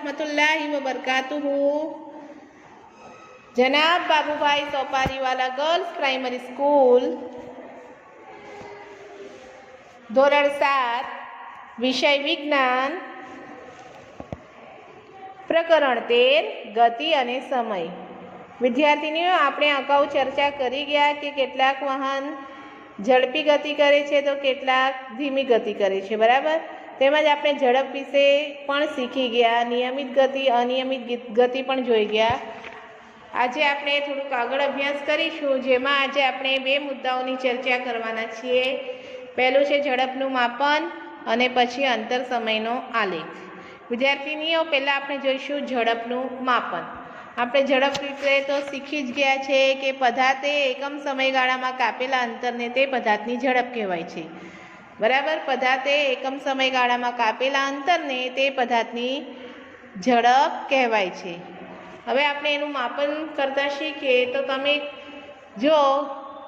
વરહમતુલ્લાહ વબરકાતુહ જનાબ Babubhai Sopariwala girls primary school ધોરણ સાત વિષય વિજ્ઞાન પ્રકરણ તેર ગતિ અને સમય વિદ્યાર્થીનીઓ, આપણે અગાઉ ચર્ચા કરી ગયા કે કેટલાક વાહન ઝડપી ગતિ કરે છે તો કેટલાક ધીમી ગતિ કરે છે, બરાબર? તેમજ આપણે ઝડપ વિશે પણ શીખી ગયા, નિયમિત ગતિ, અનિયમિત ગીત- પણ જોઈ ગયા. આજે આપણે થોડુંક આગળ અભ્યાસ કરીશું, જેમાં આજે આપણે બે મુદ્દાઓની ચર્ચા કરવાના છીએ. પહેલું છે ઝડપનું માપન અને પછી અંતર સમયનો આલેખ. વિદ્યાર્થીનીઓ, પહેલાં આપણે જોઈશું ઝડપનું માપન. આપણે ઝડપ વિશે તો શીખી જ ગયા છે કે પદાર્થે એકમ સમયગાળામાં કાપેલા અંતરને તે પદાર્થની ઝડપ કહેવાય છે. બરાબર? પદાર્થે એકમ સમયગાળામાં કાપેલા અંતરને તે પદાર્થની ઝડપ કહેવાય છે. હવે આપણે એનું માપન કરતા શીખીએ તો તમે જો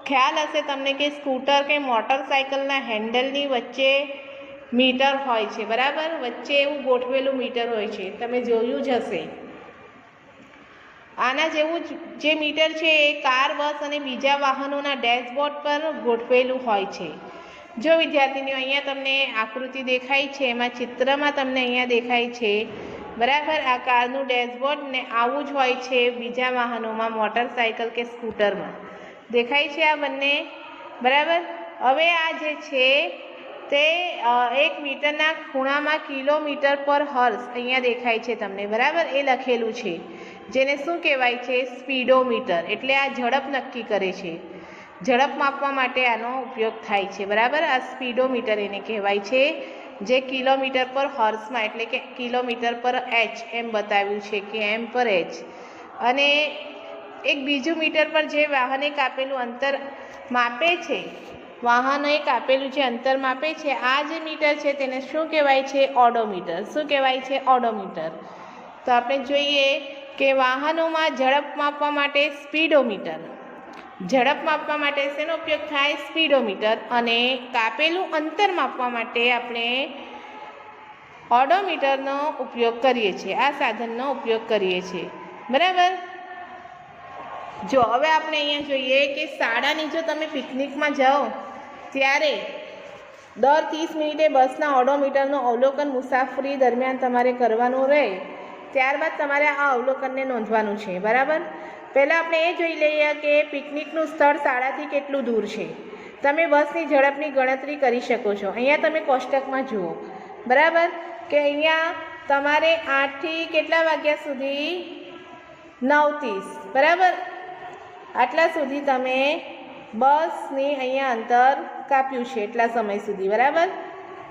ખ્યાલ હશે તમને કે સ્કૂટર કે મોટરસાયકલના હેન્ડલની વચ્ચે મીટર હોય છે, બરાબર? વચ્ચે એવું ગોઠવેલું મીટર હોય છે. તમે જોયું જ હશે. આના જેવું જ જે મીટર છે એ કાર, બસ અને બીજા વાહનોના ડેશબોર્ડ પર ગોઠવેલું હોય છે. જો વિદ્યાર્થીનીઓ અહીંયા તમને આકૃતિ દેખાય છે, એમાં ચિત્રમાં તમને અહીંયા દેખાય છે, બરાબર આ કારનું ડેશબોર્ડ ને આવું જ હોય છે બીજા વાહનોમાં, મોટરસાયકલ કે સ્કૂટરમાં. દેખાય છે આ બંને, બરાબર? હવે આ જે છે તે એક મીટરના ખૂણામાં કિલોમીટર પર હર્સ અહીંયા દેખાય છે તમને, બરાબર? એ લખેલું છે, જેને શું કહેવાય છે? સ્પીડોમીટર, એટલે આ ઝડપ નક્કી કરે છે. ઝડપ માપવા માટે આનો ઉપયોગ થાય છે, બરાબર? આ સ્પીડોમીટર એને કહેવાય છે, જે કિલોમીટર પર હોર્સમાં, એટલે કે કિલોમીટર પર એચ એમ બતાવ્યું છે કે એમ પર એચ. અને એક બીજું મીટર પર જે વાહને કાપેલું અંતર માપે છે વાહનોએ કાપેલું જે અંતર માપે છે, આ જે મીટર છે તેને શું કહેવાય છે? ઓડોમીટર. શું કહેવાય છે? ઓડોમીટર. તો આપણે જોઈએ કે વાહનોમાં ઝડપ માપવા માટે સ્પીડોમીટર. ઝડપ માપવા માટે શેનો ઉપયોગ થાય? સ્પીડોમીટર. અને કાપેલું અંતર માપવા માટે આપણે ઓડોમીટરનો ઉપયોગ કરીએ છીએ. આ સાધનનો ઉપયોગ કરીએ છીએ. બરાબર? જો હવે આપણે અહીંયા જોઈએ કે શાળાની જો તમે પિકનિકમાં જાઓ, ત્યારે દર ત્રીસ મિનિટે બસના ઓડોમીટરનું અવલોકન મુસાફરી દરમિયાન તમારે કરવાનું રહે. ત્યારબાદ તમારે આ અવલોકનને નોંધવાનું છે. બરાબર? પહેલાં આપણે એ જોઈ લઈએ કે પિકનિકનું સ્થળ શાળાથી કેટલું દૂર છે. તમે બસની ઝડપની ગણતરી કરી શકો છો. અહીંયા તમે કોષ્ટકમાં જુઓ. બરાબર? કે અહીંયા તમારે આઠથી કેટલા વાગ્યા સુધી? નવ ત્રીસ બરાબર? આટલા સુધી તમે બસની અહીંયા અંતર કાપ્યું છે એટલા સમય સુધી. બરાબર?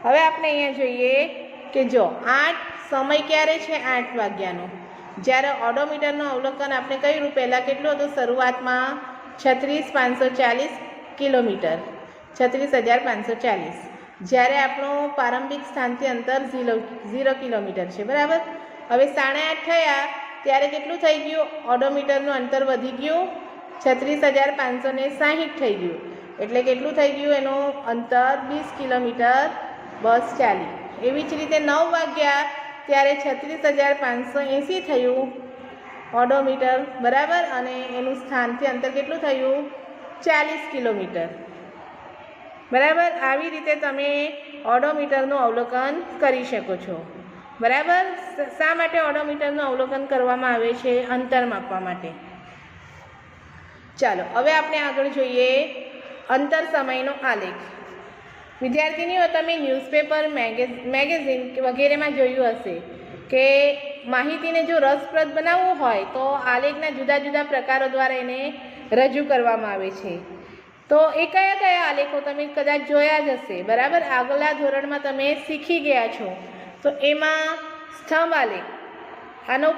હવે આપણે અહીંયા જોઈએ કે જો આઠ સમય ક્યારે છે? આઠ વાગ્યાનો. જ્યારે ઓડોમીટરનું અવલોકન આપણે કર્યું પહેલાં કેટલું હતું? શરૂઆતમાં છત્રીસ પાંચસો ચાલીસ કિલોમીટર. છત્રીસ હજાર પાંચસો ચાલીસ. જ્યારે આપણું પ્રારંભિક સ્થાનથી અંતર ઝીરો ઝીરો કિલોમીટર છે, બરાબર? હવે સાડા આઠ થયા, ત્યારે કેટલું થઈ ગયું? ઓડોમીટરનું અંતર વધી ગયું. છત્રીસ હજાર પાંચસો ને સાહીઠ થઈ ગયું. એટલે કેટલું થઈ ગયું? એનું અંતર વીસ કિલોમીટર બસ ચાલી. એવી જ રીતે નવ વાગ્યા ત્યારે છત્રીસ હજાર પાંચસો એંસી થયું. ઓડોમીટર, બરાબર? અને એનું સ્થાનથી અંતર કેટલું થયું? ચાલીસ કિલોમીટર. બરાબર? આવી રીતે તમે ઓડોમીટરનું અવલોકન કરી શકો છો. બરાબર? શા માટે ઓડોમીટરનું અવલોકન કરવામાં આવે છે? અંતર માપવા માટે. ચાલો, હવે આપણે આગળ જોઈએ અંતર સમયનો આલેખ. વિદ્યાર્થીનીઓ, તમે ન્યૂઝપેપર મેગેઝિન વગેરેમાં જોયું હશે કે માહિતીને જો રસપ્રદ બનાવવું હોય, તો આલેખના જુદા જુદા પ્રકારો દ્વારા એને રજૂ કરવામાં આવે છે. તો એ કયા કયા આલેખો તમે કદાચ જોયા જ હશે, બરાબર? આગલા ધોરણમાં તમે શીખી ગયા છો. તો એમાં સ્તંભ આલેખ, આનો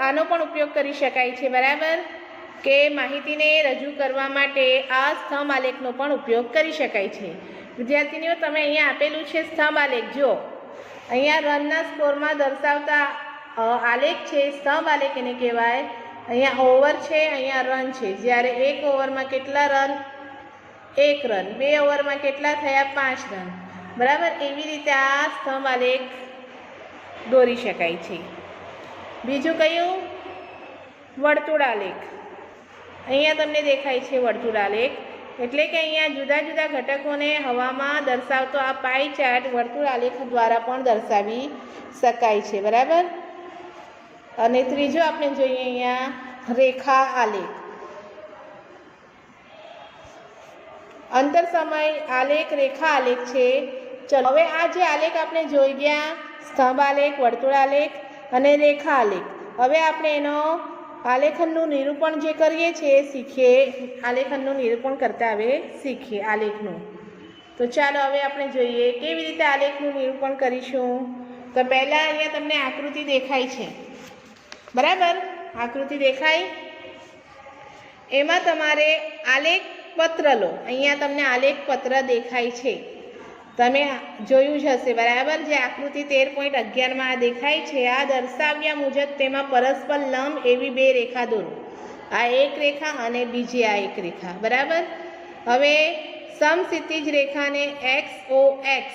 આનો પણ ઉપયોગ કરી શકાય છે, બરાબર? કે માહિતીને રજૂ કરવા માટે આ સ્તંભ આલેખનો પણ ઉપયોગ કરી શકાય છે. વિદ્યાર્થીનીઓ, તમે અહીંયા આપેલું છે સ્તંભ આલેખ. જો અહીંયા રનના સ્કોરમાં દર્શાવતા આલેખ છે, સ્તંભ આલેખ એને કહેવાય. અહીંયા ઓવર છે, અહીંયા રન છે. જ્યારે એક ઓવરમાં કેટલા રન? એક રન. બે ઓવરમાં કેટલા થયા? પાંચ રન. બરાબર? એવી રીતે આ સ્તંભ આલેખ દોરી શકાય છે. બીજું કયું? વર્તુળાલેખ અહીંયા તમને દેખાય છે વર્તુળાલેખ એટલે કે અહીંયા જુદા જુદા ઘટકોને હવામાં દર્શાવતો આ પાઈ ચાર્ટ વર્તુળાલેખ દ્વારા પણ દર્શાવી શકાય છે, બરાબર? અને ત્રીજો આપણે જોઈએ અહીંયા રેખા આલેખ. અંતર સમય આલેખ, રેખા આલેખ છે. ચલો, હવે આ જે આલેખ આપણે જોઈ ગયા, સ્તંભ આલેખ, વર્તુળ આલેખ અને રેખા આલેખ. હવે આપણે એનો આલેખનનું નિરૂપણ જે કરીએ છીએ શીખીએ, આલેખનનું નિરૂપણ કરતા હવે શીખીએ આલેખનું. તો ચાલો હવે આપણે જોઈએ કેવી રીતે આલેખનું નિરૂપણ કરીશું. તો પહેલાં અહીંયા તમને આકૃતિ દેખાય છે. બરાબર? આકૃતિ દેખાય? એમાં તમારે આલેખ પત્ર લો. અહીંયા તમને આલેખ પત્ર દેખાય છે. તમે જોયું જ હશે. બરાબર જે આકૃતિ તેર પોઈન્ટ અગિયારમાં આ દેખાય છે. આ દર્શાવ્યા મુજબ તેમાં પરસ્પર લંબ એવી બે રેખા દોરો. આ એક રેખા અને બીજી આ એક રેખા. બરાબર? હવે સમસિતિજ રેખાને X O X.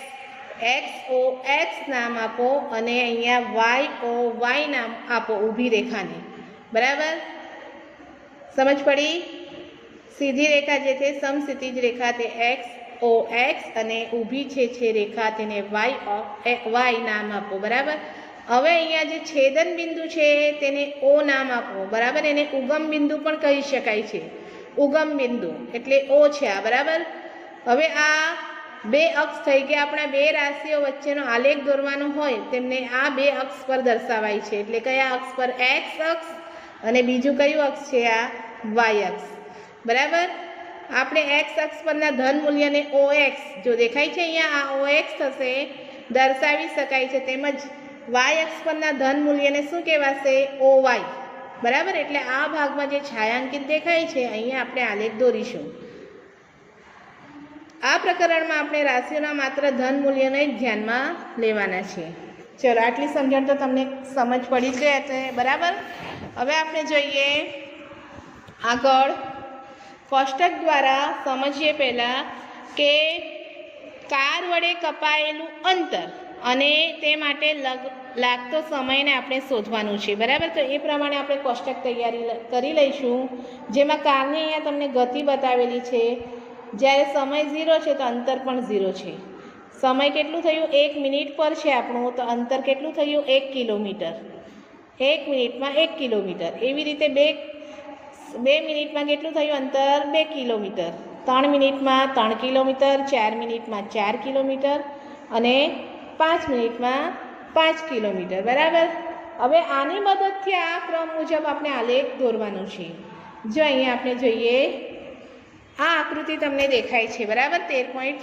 X O X નામ આપો અને અહીંયા વાય ઓ વાય નામ આપો ઊભી રેખાને. બરાબર? સમજ પડી? સીધી રેખા જે છે સમસિતિજ રેખા તે એક્સ ઓ એક્સ અને ઊભી છે છે રેખા તેને વાય વાય નામ આપો, બરાબર? હવે અહીંયા જે છેદન બિંદુ છે તેને ઓ નામ આપો, બરાબર? એને ઉગમ બિંદુ પણ કહી શકાય છે. ઉગમ બિંદુ, એટલે ઓ છે આ, બરાબર? હવે આ બે અક્ષ થઈ ગયા, આપણા બે રાશિઓ વચ્ચેનો આલેખ દોરવાનો હોય, તેમને આ બે અક્ષ પર દર્શાવાય છે. એટલે કયા અક્ષ પર? એક્સ અક્ષ અને બીજું કયું અક્ષ છે આ? વાય અક્ષ. બરાબર? આપણે એક્સ અક્ષ પરના ધન મૂલ્યને ઓ એક્સ જો દેખાય છે અહીંયા, આ ઓ એક્સ થશે, દર્શાવી શકાય છે. તેમજ વાય અક્ષ પરના ધન મૂલ્યને શું કહેવાશે? ઓ વાય બરાબર? એટલે આ ભાગમાં જે છાયાંકિત દેખાય છે, અહીંયા આપણે આલેખ દોરીશું. આ પ્રકરણમાં આપણે રાશિઓના માત્ર ધન મૂલ્યને જ ધ્યાનમાં લેવાના છે ચલો, આટલી સમજણ તો તમને સમજ પડી હશે. બરાબર? હવે આપણે જોઈએ આગળ. કોષ્ટક દ્વારા સમજીએ પહેલાં કે કાર વડે કપાયેલું અંતર અને તે માટે લગ, લાગતો સમયને આપણે શોધવાનું છે. બરાબર? તો એ પ્રમાણે આપણે કોષ્ટક તૈયારી કરી લઈશું. જેમાં કારની અહીંયા તમને ગતિ બતાવેલી છે. જ્યારે સમય ઝીરો છે તો અંતર પણ ઝીરો છે. સમય કેટલું થયું? એક મિનિટ પર છે આપણું. તો અંતર કેટલું થયું? એક કિલોમીટર. એક મિનિટમાં એક કિલોમીટર. એવી રીતે બે બે મિનિટમાં કેટલું થયું અંતર? બે કિલોમીટર. ત્રણ મિનિટમાં ત્રણ કિલોમીટર, ચાર મિનિટમાં ચાર કિલોમીટર અને પાંચ મિનિટમાં પાંચ કિલોમીટર. બરાબર? હવે આની મદદથી આ ક્રમ મુજબ આપણે આલેખ દોરવાનો છે. જો અહીંયા આપણે જોઈએ, આ આકૃતિ તમને દેખાય છે. બરાબર? તેર પોઈન્ટ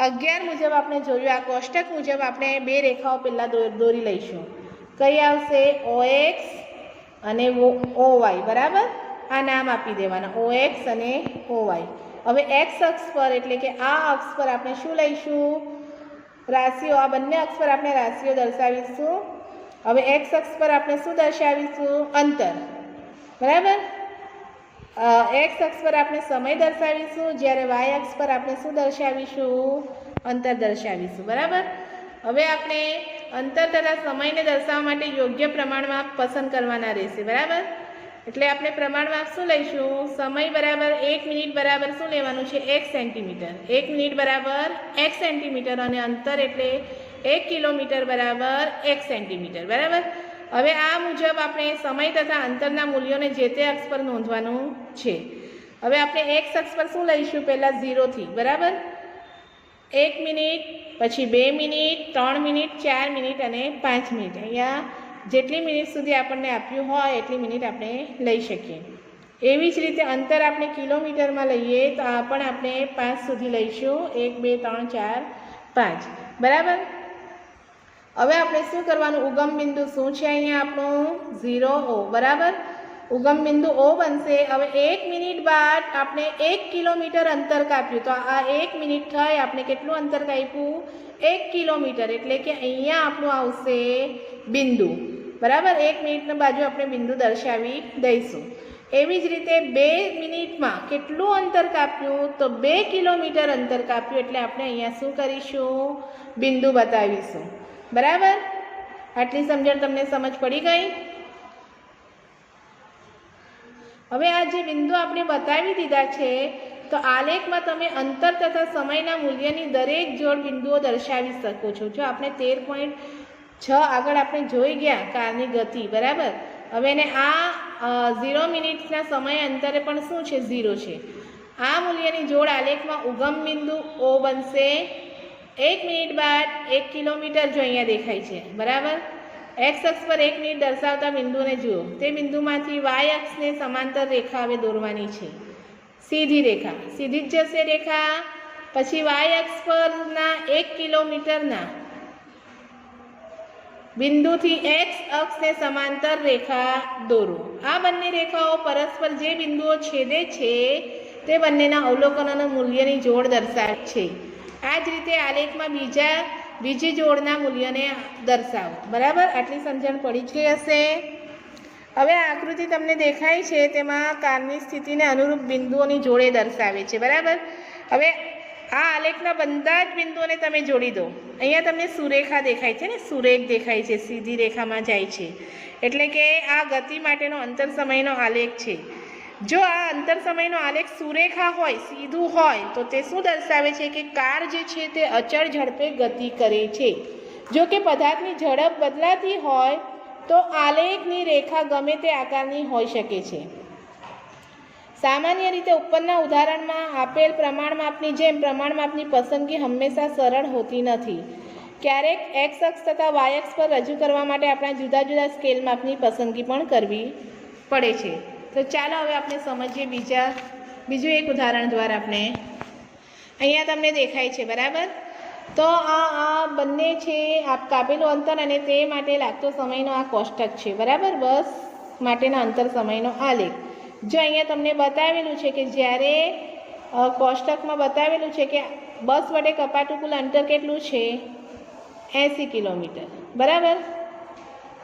અગિયાર મુજબ આપણે જોયું, આ કોષ્ટક મુજબ આપણે બે રેખાઓ પહેલાં દોરી લઈશું. કઈ આવશે? ઓ એક્સ અને ઓ વાય બરાબર? આ નામ આપી દેવાના, ઓ, એક્સ અને ઓ વાય હવે એક્સ અક્ષ પર, એટલે કે આ અક્ષ પર આપણે શું લઈશું? રાશિઓ, આ બંને અક્ષ પર આપણે રાશિઓ દર્શાવીશું. હવે એક્સ અક્ષ પર આપણે શું દર્શાવીશું? અંતર. બરાબર? એક્સ અક્ષ પર આપણે સમય દર્શાવીશું. જ્યારે વાય અક્ષ પર આપણે શું દર્શાવીશું? અંતર દર્શાવીશું. બરાબર? હવે આપણે અંતર તથા સમયને દર્શાવવા માટે યોગ્ય પ્રમાણમાં પસંદ કરવાના રહેશે, બરાબર? એટલે આપણે પ્રમાણમાં શું લઈશું? સમય બરાબર એક મિનિટ બરાબર શું લેવાનું છે? એક સેન્ટીમીટર. એક મિનિટ બરાબર એક સેન્ટીમીટર અને અંતર એટલે એક કિલોમીટર બરાબર એક સેન્ટીમીટર, બરાબર? હવે આ મુજબ આપણે સમય તથા અંતરના મૂલ્યોને જે તે અક્ષ પર નોંધવાનું છે. હવે આપણે એક્સ અક્ષ પર શું લઈશું? પહેલાં ઝીરોથી બરાબર? એક મિનિટ, પછી બે મિનિટ, ત્રણ મિનિટ, ચાર મિનિટ અને પાંચ મિનિટ. અહીંયા જેટલી મિનિટ સુધી આપણને આપ્યું હોય, એટલી મિનિટ આપણે લઈ શકીએ. એવી જ રીતે અંતર આપણે કિલોમીટરમાં લઈએ, તો આ પણ આપણે પાંચ સુધી લઈશું. એક, બે, ત્રણ, ચાર, પાંચ. બરાબર? હવે આપણે શું કરવાનું? ઉગમ બિંદુ શું છે અહીંયા આપણું? Zero O. બરાબર? ઉગમ બિંદુ ઓ બનશે. હવે એક મિનિટ બાદ આપણે એક કિલોમીટર અંતર કાપ્યું. તો આ એક મિનિટ થઈ આપણે કેટલું અંતર કાપ્યું? એક કિલોમીટર. એટલે કે અહીંયા આપણું આવશે બિંદુ. બરાબર? એક મિનિટની બાજુ આપણે બિંદુ દર્શાવી દઈશું. એવી જ રીતે બે મિનિટમાં કેટલું અંતર કાપ્યું? તો બે કિલોમીટર અંતર કાપ્યું. એટલે આપણે અહીંયા શું કરીશું? બિંદુ બતાવીશું. બરાબર? આટલી સમજણ તમને સમજ પડી ગઈ? હવે આ જે બિંદુ આપણે બતાવી દીધા છે, તો આલેખમાં તમે અંતર તથા સમયના મૂલ્યની દરેક જોડ બિંદુઓ દર્શાવી શકો છો. જો આપણે તેર પોઈન્ટ છ આગળ આપણે જોઈ ગયા કારની ગતિ, બરાબર? હવે એને આ ઝીરો મિનિટના સમય અંતરે પણ શું છે? ઝીરો છે. આ મૂલ્યની જોડ આલેખમાં ઉગમ બિંદુ ઓ બનશે એક મિનિટ બાદ એક કિલોમીટર જો અહીંયા દેખાય છે, બરાબર? એક્સ અક્ષ પર એક મિનિટ દર્શાવતા બિંદુને જુઓ. તે બિંદુમાંથી વાય અક્ષને સમાંતર રેખા હવે દોરવાની છે. સીધી રેખા. સીધી જ જશે રેખા. પછી વાય અક્ષ પરના એક કિલોમીટરના બિંદુથી એક્સ અક્ષને સમાંતર રેખા દોરો. આ બંને રેખાઓ પરસ્પર જે બિંદુઓ છેદે છે, તે બંનેના અવલોકનોના મૂલ્યની જોડ દર્શાવે છે. આ જ રીતે આલેખમાં બીજા બીજી જોડના મૂલ્યને દર્શાવો. બરાબર? આટલી સમજણ પડી જ ગઈ હશે. હવે આકૃતિ તમને દેખાય છે, તેમાં કારની સ્થિતિને અનુરૂપ બિંદુઓની જોડે દર્શાવે છે. બરાબર? હવે આ આલેખના બધા જ બિંદુઓને તમે જોડી દો. અહીંયા તમને સુરેખા દેખાય છે ને? સુરેખ દેખાય છે, સીધી રેખામાં જાય છે. એટલે કે આ ગતિ માટેનો અંતર સમયનો આલેખ છે. જો આ અંતર સમયનો આલેખ સુરેખા હોય, સીધું હોય, તો તે શું દર્શાવે છે કે કાર જે છે તે અચળ ઝડપે ગતિ કરે છે? જો કે પદાર્થની ઝડપ બદલાતી હોય, તો આલેખની રેખા ગમે તે આકારની હોઈ શકે છે. સામાન્ય રીતે ઉપરના ઉદાહરણમાં આપેલ પ્રમાણ માપની જેમ પ્રમાણ માપની પસંદગી હંમેશા સરળ હોતી નથી. ક્યારેક એક્સ અક્ષ તથા વાય અક્ષ પર રજૂ કરવા માટે આપણા જુદા જુદા સ્કેલ માપની પસંદગી પણ કરવી પડે છે. તો ચાલો હવે આપણે સમજીએ બીજા, બીજું એક ઉદાહરણ દ્વારા આપણે. અહીંયા તમને દેખાય છે, બરાબર? તો આ આ બંને છે, આ કાપેલું અંતર અને તે માટે લાગતો સમયનો આ કોષ્ટક છે, બરાબર? બસ માટેના અંતર સમયનો આલેખ જો અહીંયા તમને બતાવેલું છે કે જ્યારે કોષ્ટકમાં બતાવેલું છે કે બસ વડે કપાતું કુલ અંતર કેટલું છે? એંસી કિલોમીટર, બરાબર?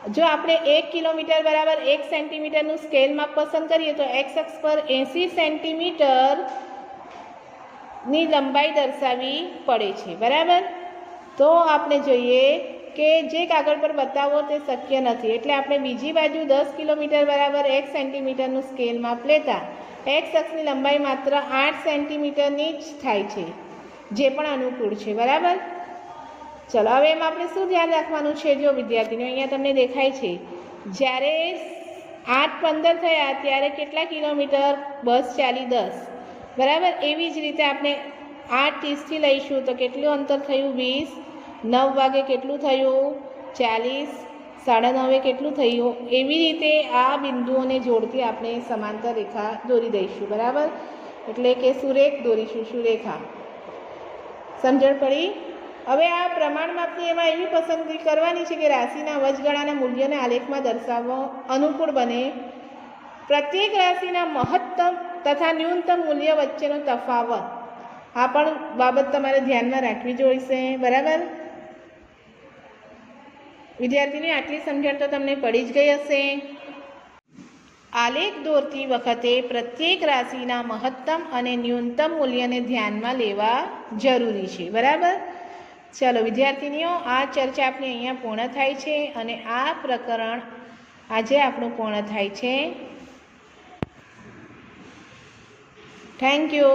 જો આપણે એક કિલોમીટર બરાબર એક સેન્ટીમીટરનું સ્કેલમાં પસંદ કરીએ તો એક્સ અક્ષ પર એંસી સેન્ટીમીટરની લંબાઈ દર્શાવવી પડે છે. બરાબર? તો આપણે જોઈએ કે જે કાગળ પર બતાવો તે શક્ય નથી. એટલે આપણે બીજી બાજુ દસ કિલોમીટર બરાબર એક સેન્ટીમીટરનું સ્કેલમાં લેતા એક્સ અક્ષની લંબાઈ માત્ર આઠ સેન્ટીમીટરની જ થાય છે, જે પણ અનુકૂળ છે. બરાબર? ચલો, હવે એમાં આપણે શું ધ્યાન રાખવાનું છે જો વિદ્યાર્થીઓ, અહીંયા તમને દેખાય છે, જ્યારે આઠ પંદર થયા, ત્યારે કેટલા કિલોમીટર બસ ચાલી દસ? બરાબર? એવી જ રીતે આપણે આઠ ત્રીસથી લઈશું, તો કેટલું અંતર થયું? વીસ. નવ વાગે કેટલું થયું? ચાલીસ. સાડા નવે કેટલું થયું? એવી રીતે આ બિંદુઓને જોડતી આપણે સમાંતર રેખા દોરી દઈશું, બરાબર? એટલે કે સુરેખ દોરીશું, સુરેખા. સમજણ પડી? હવે આ પ્રમાણમાંથી એમાં એવી પસંદગી કરવાની છે કે રાશિના વચગાળાના મૂલ્યને આલેખમાં દર્શાવવો અનુકૂળ બને. પ્રત્યેક રાશિના મહત્તમ તથા ન્યૂનતમ મૂલ્ય વચ્ચેનો તફાવત. આ પણ બાબત તમારે ધ્યાનમાં રાખવી જોઈશે. બરાબર? વિદ્યાર્થીની આટલી સમજણ તો તમને પડી જ ગઈ હશે. આલેખ દોરતી વખતે પ્રત્યેક રાશિના મહત્તમ અને ન્યૂનતમ મૂલ્યને ધ્યાનમાં લેવા જરૂરી છે. બરાબર? ચલો, વિદ્યાર્થીનીઓ, આ ચર્ચા આપણી અહીંયા પૂર્ણ થાય છે અને આ પ્રકરણ આજે આપણું પૂર્ણ થાય છે. Thank you